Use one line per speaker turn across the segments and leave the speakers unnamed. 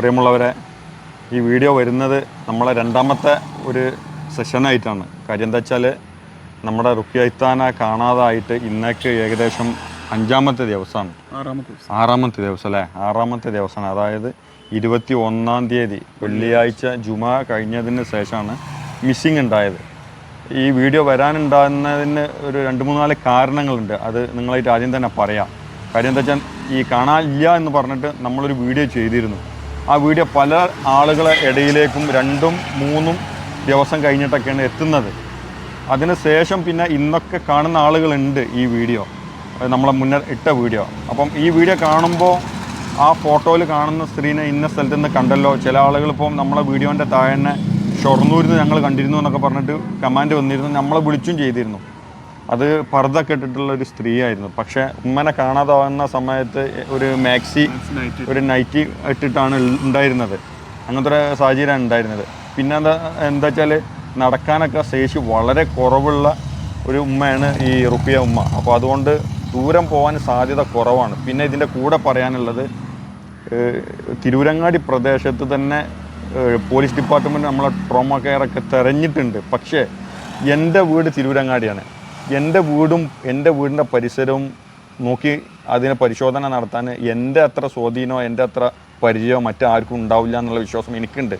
പ്രിയമുള്ളവരെ ഈ വീഡിയോ വരുന്നത് നമ്മളെ രണ്ടാമത്തെ ഒരു സെഷനായിട്ടാണ് കാര്യം എന്താ വെച്ചാൽ നമ്മുടെ റുക്കിയത്താന കാണാതായിട്ട് ഇന്നേക്ക് ഏകദേശം അഞ്ചാമത്തെ ദിവസമാണ്.
ആറാമത്തെ ദിവസം.
അല്ലേ? ആറാമത്തെ ദിവസമാണ്. അതായത് ഇരുപത്തി ഒന്നാം തീയതി വെള്ളിയാഴ്ച ജുമ കഴിഞ്ഞതിന് ശേഷമാണ് മിസ്സിങ് ഉണ്ടായത്. ഈ വീഡിയോ വരാനുണ്ടാകുന്നതിന് ഒരു രണ്ട് മൂന്നാൽ കാരണങ്ങളുണ്ട്. അത് നിങ്ങളായിട്ട് ആദ്യം തന്നെ പറയാം. കാര്യം എന്താ വെച്ചാൽ ഈ കാണാനില്ല എന്ന് പറഞ്ഞിട്ട് നമ്മളൊരു വീഡിയോ ചെയ്തിരുന്നു. ആ വീഡിയോ പല ആളുകളെ ഇടയിലേക്കും രണ്ടും മൂന്നും ദിവസം കഴിഞ്ഞിട്ടൊക്കെയാണ് എത്തുന്നത്. അതിന് ശേഷം പിന്നെ ഇന്നൊക്കെ കാണുന്ന ആളുകളുണ്ട് ഈ വീഡിയോ. നമ്മളെ മുന്നേ ഇട്ട വീഡിയോ. അപ്പം ഈ വീഡിയോ കാണുമ്പോൾ ആ ഫോട്ടോയിൽ കാണുന്ന സ്ത്രീനെ ഇന്ന സ്ഥലത്ത് നിന്ന് കണ്ടല്ലോ. ചില ആളുകൾ ഇപ്പം നമ്മളെ വീഡിയോന്റെ താഴെ തന്നെ ഷൊർണൂരിൽ നിന്ന് ഞങ്ങൾ കണ്ടിരുന്നു എന്നൊക്കെ പറഞ്ഞിട്ട് കമാൻഡ് വന്നിരുന്നു. നമ്മളെ വിളിച്ചും ചെയ്തിരുന്നു. അത് പർദ്ദ കെട്ടിട്ടുള്ള ഒരു സ്ത്രീ ആയിരുന്നു പക്ഷെ ഉമ്മനെ കാണാതാവുന്ന സമയത്ത് ഒരു മാക്സി ഒരു നൈറ്റി ഇട്ടിട്ടാണ് ഉണ്ടായിരുന്നത്. അങ്ങനത്തെ ഒരു സാഹചര്യമാണ് ഉണ്ടായിരുന്നത്. പിന്നെ എന്താ എന്താ വെച്ചാൽ നടക്കാനൊക്കെ ശേഷി വളരെ കുറവുള്ള ഒരു ഉമ്മയാണ് ഈ റുപ്പിയ ഉമ്മ. അപ്പോൾ അതുകൊണ്ട് ദൂരം പോകാൻ സാധ്യത കുറവാണ്. പിന്നെ ഇതിന്റെ കൂടെ പറയാനുള്ളത് തിരൂരങ്ങാടി പ്രദേശത്ത് തന്നെ പോലീസ് ഡിപ്പാർട്ട്മെന്റ് നമ്മളെ ട്രോമ കെയറൊക്കെ തെരഞ്ഞിട്ടുണ്ട്. പക്ഷേ എന്റെ വീട് തിരൂരങ്ങാടിയാണ്. എന്റെ വീടും എന്റെ വീടിന്റെ പരിസരവും നോക്കി അതിനെ പരിശോധന നടത്താൻ എന്റെ അത്ര സ്വാധീനമോ എന്റെ അത്ര പരിചയമോ മറ്റാർക്കും ഉണ്ടാവില്ല എന്നുള്ള വിശ്വാസം എനിക്കുണ്ട്.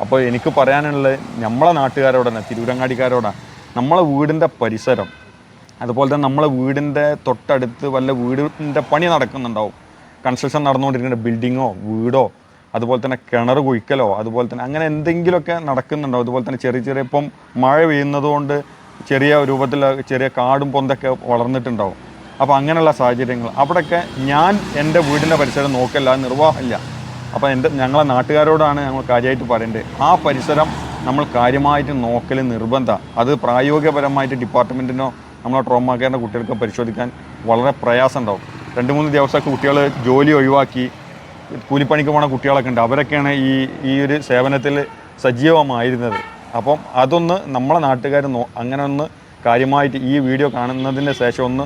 അപ്പോൾ എനിക്ക് പറയാനുള്ളത് നമ്മളെ നാട്ടുകാരോടാണ് തിരൂരങ്ങാടിക്കാരോടാണ്. നമ്മളെ വീടിന്റെ പരിസരം അതുപോലെ തന്നെ നമ്മളെ വീടിന്റെ തൊട്ടടുത്ത് വല്ല വീടിന്റെ പണി നടക്കുന്നുണ്ടാവും. കൺസ്ട്രക്ഷൻ നടന്നുകൊണ്ടിരിക്കുന്ന ബിൽഡിങ്ങോ വീടോ അതുപോലെ തന്നെ കിണർ കുഴിക്കലോ അതുപോലെ തന്നെ അങ്ങനെ എന്തെങ്കിലുമൊക്കെ നടക്കുന്നുണ്ടാവും. അതുപോലെ തന്നെ ചെറിയ ചെറിയ ഇപ്പം മഴ പെയ്യുന്നത് കൊണ്ട് ചെറിയ രൂപത്തിൽ ചെറിയ കാടും പൊന്തൊക്കെ വളർന്നിട്ടുണ്ടാവും. അപ്പോൾ അങ്ങനെയുള്ള സാഹചര്യങ്ങൾ. അവിടെയൊക്കെ ഞാൻ എന്റെ വീടിന്റെ പരിസരം നോക്കല്ല നിർവാഹമില്ല. അപ്പോൾ എന്റെ ഞങ്ങളെ നാട്ടുകാരോടാണ് ഞങ്ങൾ കാര്യമായിട്ട് പറയേണ്ടത്. ആ പരിസരം നമ്മൾ കാര്യമായിട്ട് നോക്കൽ നിർബന്ധം. അത് പ്രായോഗികപരമായിട്ട് ഡിപ്പാർട്ട്മെന്റിനോ നമ്മളെ ട്രോമ കെയറിന്റെ കുട്ടികൾക്ക് പരിശോധിക്കാൻ വളരെ പ്രയാസം ഉണ്ടാവും രണ്ട് മൂന്ന് ദിവസമൊക്കെ കുട്ടികൾ ജോലി ഒഴിവാക്കി കൂലിപ്പണിക്ക് പോണ കുട്ടികളൊക്കെ ഉണ്ട്. അവരൊക്കെയാണ് ഈ ഈ ഒരു സേവനത്തിൽ സജീവമായിരുന്നത്. അപ്പം അതൊന്ന് നമ്മളെ നാട്ടുകാർ അങ്ങനെ ഒന്ന് കാര്യമായിട്ട് ഈ വീഡിയോ കാണുന്നതിന് ശേഷം ഒന്ന്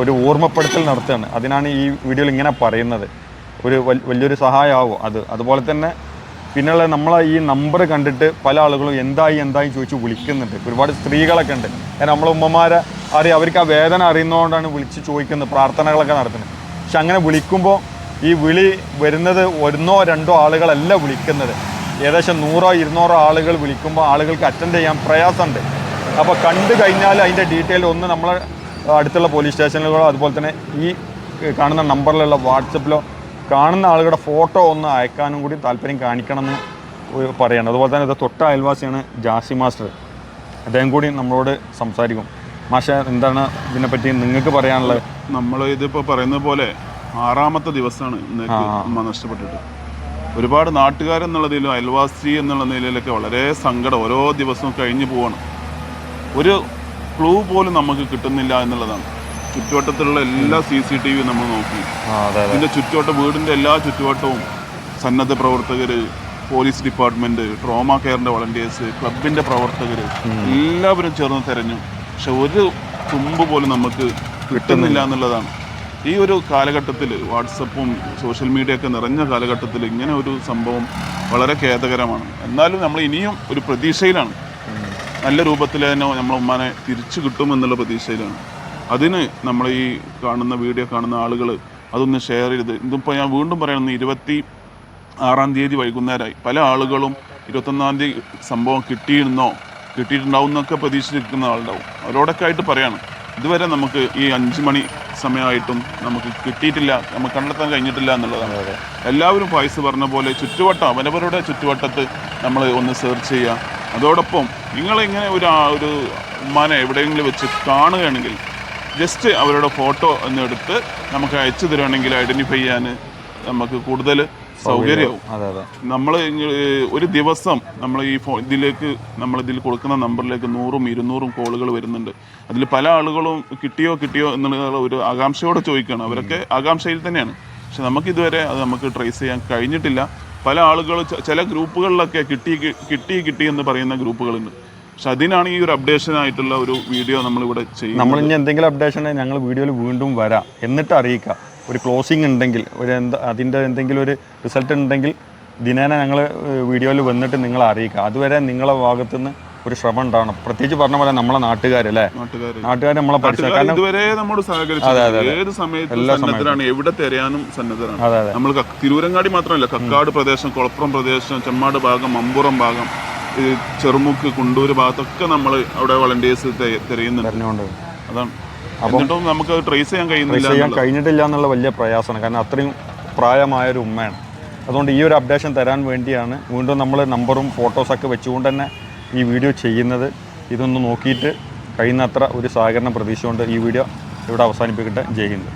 ഒരു ഓർമ്മപ്പെടുത്തൽ നടത്തുകയാണ്. അതിനാണ് ഈ വീഡിയോയിൽ ഇങ്ങനെ പറയുന്നത്. ഒരു വലിയൊരു സഹായമാവും അത്. അതുപോലെ തന്നെ പിന്നെയുള്ള നമ്മളെ ഈ നമ്പർ കണ്ടിട്ട് പല ആളുകളും എന്തായി എന്തായി ചോദിച്ച് വിളിക്കുന്നുണ്ട്. ഒരുപാട് സ്ത്രീകളൊക്കെ ഉണ്ട്. കാരണം നമ്മളെ ഉമ്മമാരെ അറിയാം. അവർക്ക് ആ വേദന അറിയുന്നതുകൊണ്ടാണ് വിളിച്ച് ചോദിക്കുന്നത് പ്രാർത്ഥനകളൊക്കെ നടത്തുന്നത്. പക്ഷെ അങ്ങനെ വിളിക്കുമ്പോൾ ഈ വിളി വരുന്നത് ഒന്നോ രണ്ടോ ആളുകളല്ല വിളിക്കുന്നത്. ഏകദേശം നൂറോ ഇരുന്നൂറോ ആളുകൾ വിളിക്കുമ്പോൾ ആളുകൾക്ക് അറ്റൻഡ് ചെയ്യാൻ പ്രയാസമുണ്ട്. അപ്പോൾ കണ്ടു കഴിഞ്ഞാൽ അതിന്റെ ഡീറ്റെയിൽ ഒന്ന് നമ്മളെ അടുത്തുള്ള പോലീസ് സ്റ്റേഷനുകളോ അതുപോലെ തന്നെ ഈ കാണുന്ന നമ്പറിലുള്ള വാട്സപ്പിലോ കാണുന്ന ആളുകളുടെ ഫോട്ടോ ഒന്ന് അയക്കാനും കൂടി താല്പര്യം കാണിക്കണമെന്ന് എന്ന് പറയണം. അതുപോലെ തന്നെ ഇത് തൊട്ട അയൽവാസിയാണ് ജാസി മാസ്റ്റർ. അദ്ദേഹം കൂടി നമ്മളോട് സംസാരിക്കും. മാഷ എന്താണ് ഇതിനെപ്പറ്റി നിങ്ങൾക്ക് പറയാനുള്ളത്?
നമ്മൾ ഇതിപ്പോൾ പറയുന്ന പോലെ ആറാമത്തെ ദിവസമാണ് ഇന്നേക്ക് നഷ്ടപ്പെട്ടിട്ട്. ഒരുപാട് നാട്ടുകാരെന്നുള്ളതിലും അയൽവാസി എന്നുള്ള നിലയിലൊക്കെ വളരെ സങ്കടം. ഓരോ ദിവസവും കഴിഞ്ഞു പോവാണ്. ഒരു ക്ലൂ പോലും നമുക്ക് കിട്ടുന്നില്ല എന്നുള്ളതാണ്. ചുറ്റുവട്ടത്തിലുള്ള എല്ലാ സി സി ടി വി നമ്മൾ നോക്കി. ഇതിന്റെ ചുറ്റുവട്ടം വീടിന്റെ എല്ലാ ചുറ്റുവട്ടവും സന്നദ്ധ പ്രവർത്തകർ പോലീസ് ഡിപ്പാർട്ട്മെന്റ് ട്രോമ കെയറിന്റെ വളണ്ടിയേഴ്സ് ക്ലബിന്റെ പ്രവർത്തകർ എല്ലാവരും ചേർന്ന് തിരഞ്ഞു. പക്ഷെ ഒരു തുമ്പ് പോലും നമുക്ക് കിട്ടുന്നില്ല. എന്നുള്ളതാണ്. ഈ ഒരു കാലഘട്ടത്തിൽ വാട്സപ്പും സോഷ്യൽ മീഡിയയൊക്കെ നിറഞ്ഞ കാലഘട്ടത്തിൽ ഇങ്ങനെ ഒരു സംഭവം വളരെ ഖേദകരമാണ്. എന്നാലും നമ്മൾ ഇനിയും ഒരു പ്രതീക്ഷയിലാണ്. നല്ല രൂപത്തിൽ തന്നെ നമ്മളെ ഉമ്മാനെ തിരിച്ചു കിട്ടുമെന്നുള്ള പ്രതീക്ഷയിലാണ്. അതിന് നമ്മൾ ഈ കാണുന്ന വീഡിയോ കാണുന്ന ആളുകൾ അതൊന്ന് ഷെയർ ചെയ്ത് ഇതിപ്പോൾ ഞാൻ വീണ്ടും പറയണമെന്ന് ഇരുപത്തി ആറാം തീയതി വൈകുന്നേരമായി. പല ആളുകളും ഇരുപത്തൊന്നാം തീയതി സംഭവം കിട്ടിയിരുന്നോ കിട്ടിയിട്ടുണ്ടാവും എന്നൊക്കെ പ്രതീക്ഷിച്ചിരിക്കുന്ന ആളുണ്ടാവും. അവരോടൊക്കെ ആയിട്ട് പറയാണ്. ഇതുവരെ നമുക്ക് ഈ അഞ്ച് മണി സമയമായിട്ടും നമുക്ക് കിട്ടിയിട്ടില്ല നമുക്ക് കണ്ടെത്താൻ കഴിഞ്ഞിട്ടില്ല എന്നുള്ളതാണ്. എല്ലാവരും ഫായ്സ് പറഞ്ഞ പോലെ ചുറ്റുവട്ടം അവനവരുടെ ചുറ്റുവട്ടത്ത് നമ്മൾ ഒന്ന് സെർച്ച് ചെയ്യുക. അതോടൊപ്പം നിങ്ങളിങ്ങനെ ഒരു ഒരു ഉമ്മാനെ എവിടെയെങ്കിലും വെച്ച് കാണുകയാണെങ്കിൽ ജസ്റ്റ് അവരുടെ ഫോട്ടോ ഒന്ന് എടുത്ത് നമുക്ക് അയച്ചു തരുവാണെങ്കിൽ ഐഡന്റിഫൈ ചെയ്യാൻ നമുക്ക് കൂടുതൽ
അതെ
നമ്മൾ ഒരു ദിവസം നമ്മൾ ഈ ഫോ ഇതിലേക്ക് നമ്മൾ ഇതിൽ കൊടുക്കുന്ന നമ്പറിലേക്ക് നൂറും ഇരുന്നൂറും കോളുകൾ വരുന്നുണ്ട്. അതിൽ പല ആളുകളും കിട്ടിയോ കിട്ടിയോ എന്നുള്ള ഒരു ആകാംക്ഷയോടെ ചോദിക്കുകയാണ് അവരൊക്കെ ആകാംക്ഷയിൽ തന്നെയാണ്. പക്ഷെ നമുക്ക് ഇതുവരെ അത് നമുക്ക് ട്രേസ് ചെയ്യാൻ കഴിഞ്ഞിട്ടില്ല. പല ആളുകൾ ചില ഗ്രൂപ്പുകളിലൊക്കെ കിട്ടി കിട്ടി കിട്ടി എന്ന് പറയുന്ന ഗ്രൂപ്പുകളുണ്ട്. പക്ഷെ അതിനാണ് ഈ ഒരു അപ്ഡേഷൻ ആയിട്ടുള്ള ഒരു വീഡിയോ നമ്മൾ ഇവിടെ ചെയ്യുന്നത്.
നമ്മൾ ഇനി എന്തെങ്കിലും അപ്ഡേഷൻ ഉണ്ടെങ്കിൽ ഞങ്ങൾ വീഡിയോയിൽ വീണ്ടും വരാം. എന്നിട്ട് അറിയിക്കാം. ഒരു ക്ലോസിംഗ് ഉണ്ടെങ്കിൽ ഒരു എന്താ അതിന്റെ എന്തെങ്കിലും ഒരു റിസൾട്ട് ഉണ്ടെങ്കിൽ ദിനേന ഞങ്ങൾ വീഡിയോയിൽ വന്നിട്ട് നിങ്ങളെ അറിയിക്കുക. അതുവരെ നിങ്ങളെ ഭാഗത്തു നിന്ന് ഒരു ശ്രമം ഉണ്ടാവണം. പ്രത്യേകിച്ച് പറഞ്ഞ പോലെ നമ്മളെ നാട്ടുകാരല്ലേ
നാട്ടുകാർ
നമ്മളെ
ഇതുവരെ നമ്മോട് സഹകരിച്ചു ഏത് സമയത്തും സന്നദ്ധരാണ്. എവിടെ തിരയാനും സന്നദ്ധരാണ്. നമ്മൾ തിരൂരങ്ങാടി മാത്രമല്ല കക്കാട് പ്രദേശം കുളപ്പുറം പ്രദേശം ചെമ്മാട് ഭാഗം മമ്പുറം ഭാഗം ചെറുമുക്ക് കുണ്ടൂര് ഭാഗത്തൊക്കെ നമ്മൾ അവിടെ വളണ്ടിയേഴ്സ് തിരയുന്നുണ്ട്. അതാണ്. എന്നിട്ടും നമുക്ക് ട്രേസ് ചെയ്യാൻ കഴിയുന്നില്ല
ചെയ്യാൻ കഴിഞ്ഞിട്ടില്ല എന്നുള്ള വലിയ പ്രയാസമാണ്. കാരണം അത്രയും പ്രായമായ ഒരു ഉമ്മയാണ്. അതുകൊണ്ട് ഈ ഒരു അപ്ഡേഷൻ തരാൻ വേണ്ടിയാണ് വീണ്ടും നമ്മൾ നമ്പറും ഫോട്ടോസൊക്കെ വെച്ചുകൊണ്ട് തന്നെ ഈ വീഡിയോ ചെയ്യുന്നത്. ഇതൊന്ന് നോക്കിയിട്ട് കഴിയുന്നത്ര ഒരു സഹകരണം പ്രതീക്ഷിച്ചുകൊണ്ട് ഈ വീഡിയോ ഇവിടെ അവസാനിപ്പിക്കട്ടെ. ജയ് ഹിന്ദ്.